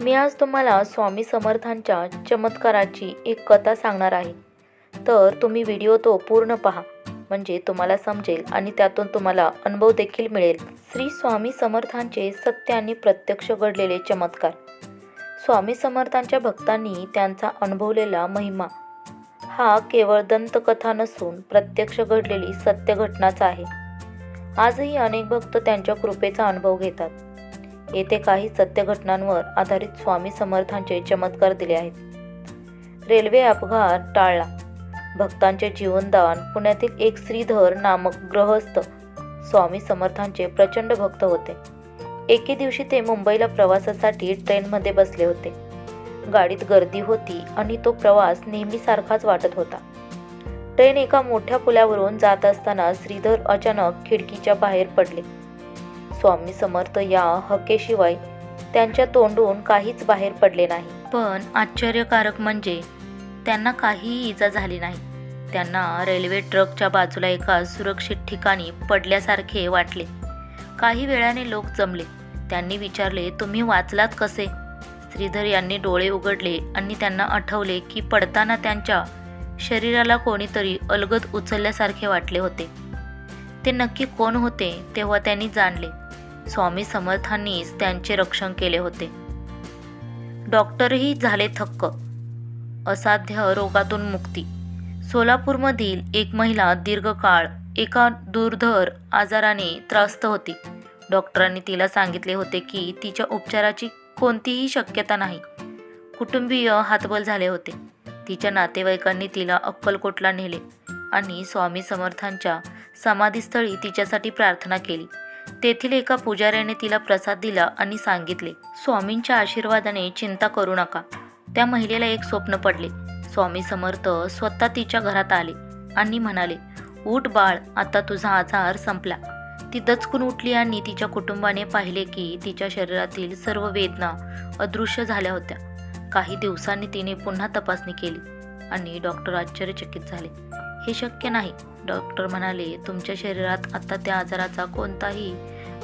मी आज तुम्हाला स्वामी समर्थांच्या चमत्काराची एक कथा सांगणार आहे. तर तुम्ही व्हिडिओ तो पूर्ण पहा म्हणजे तुम्हाला समजेल आणि त्यातून तुम्हाला अनुभव देखील मिळेल. श्री स्वामी समर्थांचे सत्य आणि प्रत्यक्ष घडलेले चमत्कार. स्वामी समर्थांच्या भक्तांनी त्यांचा अनुभवलेला महिमा. हा केवळ दंतकथा नसून प्रत्यक्ष घडलेली सत्य घटनाच आहे. आजही अनेक भक्त त्यांच्या कृपेचा अनुभव घेतात. येथे काही सत्य घटनांवर आधारित स्वामी समर्थांचे चमत्कार दिले आहेत. रेल्वे अपघात टाळला. भक्तांचे जीवनदान पुण्यातील एक श्रीधर नामक ग्रहस्थ स्वामी समर्थांचे प्रचंड भक्त होते. एके दिवशी ते मुंबईला प्रवासासाठी ट्रेनमध्ये बसले होते. गाडीत गर्दी होती आणि तो प्रवास नेहमीसारखाच वाटत होता. ट्रेन एका मोठ्या पुलावरून जात असताना श्रीधर अचानक खिडकीच्या बाहेर पडले. स्वामी समर्थ या हकेशिवाय त्यांच्या तोंडून काहीच बाहेर पडले नाही. पण आश्चर्यकारक म्हणजे त्यांना काहीही इजा झाली नाही. त्यांना रेल्वे ट्रकच्या बाजूला एका सुरक्षित ठिकाणी पडल्यासारखे वाटले. काही वेळाने लोक जमले. त्यांनी विचारले तुम्ही वाचलात कसे? श्रीधर यांनी डोळे उघडले आणि त्यांना आठवले की पडताना त्यांच्या शरीराला कोणीतरी अलगद उचलल्यासारखे वाटले होते. ते नक्की कोण होते तेव्हा त्यांनी जाणले. स्वामी समर्थांनीच त्यांचे रक्षण केले होते. डॉक्टरही झाले थक्क. असाध्य रोगातून मुक्ती. सोलापूरमधील एक महिला दीर्घकाळ एका दुर्धर आजाराने त्रस्त होती. डॉक्टरांनी तिला सांगितले होते की तिच्या उपचाराची कोणतीही शक्यता नाही. कुटुंबीय हातबल झाले होते. तिच्या नातेवाईकांनी तिला अक्कलकोटला नेले आणि स्वामी समर्थांच्या समाधीस्थळी तिच्यासाठी प्रार्थना केली. तेथील एका पुजाऱ्याने तिला प्रसाद दिला आणि सांगितले स्वामींच्या आशीर्वादाने चिंता करू नका. त्या महिलेला एक स्वप्न पडले. स्वामी समर्थ स्वतः तिच्या घरात आले आणि म्हणाले उठ बाळ आता तुझा आजार संपला. ती दचकून उठली आणि तिच्या कुटुंबाने पाहिले की तिच्या शरीरातील सर्व वेदना अदृश्य झाल्या होत्या. काही दिवसांनी तिने पुन्हा तपासणी केली आणि डॉक्टर आश्चर्यचकित झाले. हे शक्य नाही. डॉक्टर म्हणाले तुमच्या शरीरात आता त्या आजाराचा कोणताही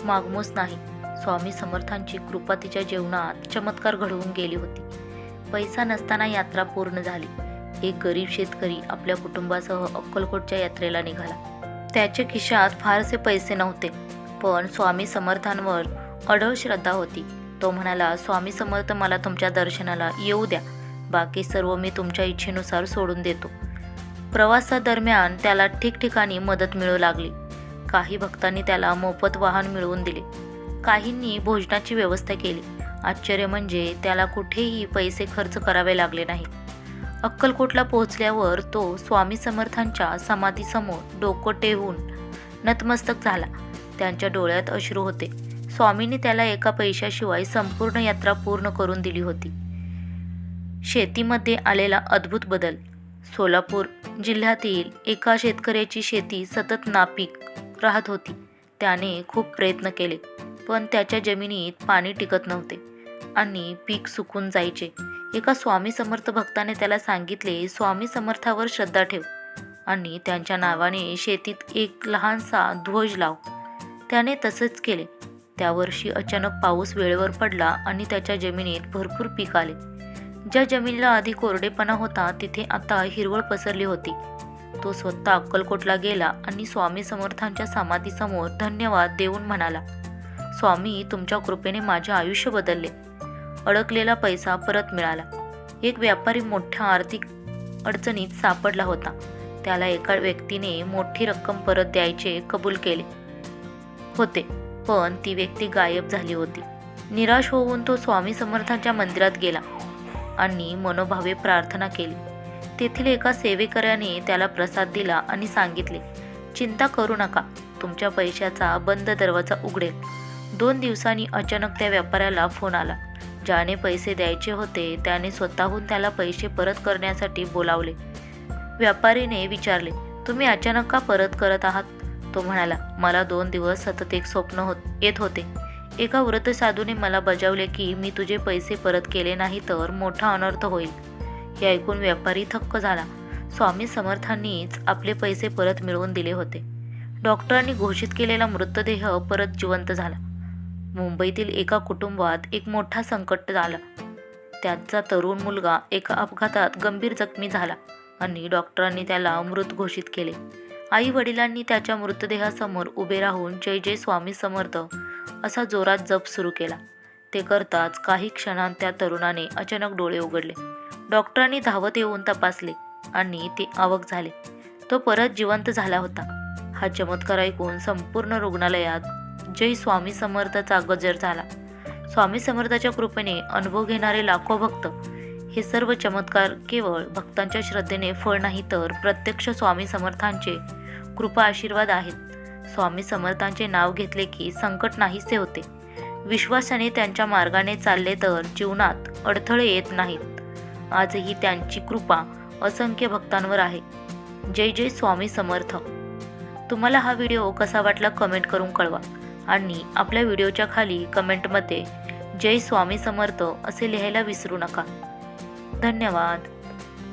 मागमूस नाही. स्वामी समर्थांची कृपा तिच्या जीवनात चमत्कार घडवून गेली होती. पैसा नसताना यात्रा पूर्ण झाली. एक गरीब शेतकरी आपल्या कुटुंबासह अक्कलकोटच्या यात्रेला निघाला. त्याच्या खिशात फारसे पैसे नव्हते पण स्वामी समर्थांवर अढळ श्रद्धा होती. तो म्हणाला स्वामी समर्थ मला तुमच्या दर्शनाला येऊ द्या. बाकी सर्व मी तुमच्या इच्छेनुसार सोडून देतो. प्रवासादरम्यान त्याला ठिकठिकाणी मदत मिळू लागली. काही भक्तांनी त्याला मोफत वाहन मिळवून दिले. काहींनी भोजनाची व्यवस्था केली. आश्चर्य म्हणजे त्याला कुठेही पैसे खर्च करावे लागले नाहीत अक्कलकोटला पोहोचल्यावर तो स्वामी समर्थांच्या समाधीसमोर डोकं टेवून नतमस्तक झाला. त्यांच्या डोळ्यात अश्रू होते. स्वामींनी त्याला एका पैशाशिवाय संपूर्ण यात्रा पूर्ण करून दिली होती. शेतीमध्ये आलेला अद्भुत बदल. सोलापूर जिल्ह्यातील एका शेतकऱ्याची शेती सतत नापीक राहत होती. त्याने खूप प्रयत्न केले पण त्याच्या जमिनीत पाणी टिकत नव्हते आणि पीक सुकून जायचे. एका स्वामी समर्थ भक्ताने त्याला सांगितले स्वामी समर्थावर श्रद्धा ठेव आणि त्यांच्या नावाने शेतीत एक लहानसा ध्वज लाव. त्याने तसेच केले. त्या वर्षी अचानक पाऊस वेळेवर पडला आणि त्याच्या जमिनीत भरपूर पीक आले. ज्या जमिनीला आधी कोरडेपणा होता तिथे आता हिरवळ पसरली होती. तो स्वतः अक्कलकोटला गेला आणि स्वामी समर्थांच्या समाधीसमोर धन्यवाद देऊन म्हणाला स्वामी तुमच्या कृपेने माझे आयुष्य बदलले. अडकलेला पैसा परत मिळाला. एक व्यापारी मोठ्या आर्थिक अडचणीत सापडला होता. त्याला एका व्यक्तीने मोठी रक्कम परत द्यायचे कबूल केले होते पण ती व्यक्ती गायब झाली होती. निराश होऊन तो स्वामी समर्थांच्या मंदिरात गेला. आणि मनोभावे प्रार्थना केली. तेथील एका सेवेकऱ्याने त्याला प्रसाद दिला आणि सांगितले चिंता करू नका तुमच्या पैशाचा बंद दरवाजा उघडेल. दोन दिवसांनी अचानक त्या व्यापाऱ्याला फोन आला. ज्याने पैसे द्यायचे होते त्याने स्वतःहून त्याला पैसे परत करण्यासाठी बोलावले. व्यापारीने विचारले तुम्ही अचानक का परत करत आहात? तो म्हणाला मला दोन दिवस सतत एक स्वप्न होत येत होते. एका व्रत साधूने मला बजावले की मी तुझे पैसे परत केले नाही तर मोठा अनर्थ होईल. हे ऐकून व्यापारी थक्क झाला. स्वामी समर्थांनीच आपले पैसे परत मिळवून दिले होते. डॉक्टरांनी घोषित केलेला मृतदेह परत जिवंत झाला. मुंबईतील एका कुटुंबात एक मोठा संकट झाला. त्याचा तरुण मुलगा एका अपघातात गंभीर जखमी झाला आणि डॉक्टरांनी त्याला मृत घोषित केले. आई वडिलांनी त्याच्या मृतदेहासमोर उभे राहून जय जय स्वामी समर्थ असा जोरात जप सुरू केला. ते करताच काही क्षणांत त्या तरुणाने अचानक डोळे उघडले. डॉक्टरांनी धावत येऊन तपासले आणि ते आवक झाले. तो परत जिवंत झाला होता. हा चमत्कार ऐकून संपूर्ण रुग्णालयात जय स्वामी समर्थाचा गजर झाला. स्वामी समर्थाच्या कृपेने अनुभव घेणारे लाखो भक्त. हे सर्व चमत्कार केवळ भक्तांच्या श्रद्धेने फळ नाही तर प्रत्यक्ष स्वामी समर्थांचे कृपा आशीर्वाद आहेत. स्वामी समर्थांचे नाव घेतले की संकट नाहीसे होते. विश्वासाने त्यांच्या मार्गाने चालले तर जीवनात अडथळे येत नाहीत. आजही त्यांची कृपा असंख्य भक्तांवर आहे. जय जय स्वामी समर्थ. तुम्हाला हा व्हिडिओ कसा वाटला कमेंट करून कळवा. आणि आपल्या व्हिडिओच्या खाली कमेंटमध्ये जय स्वामी समर्थ असे लिहायला विसरू नका. धन्यवाद.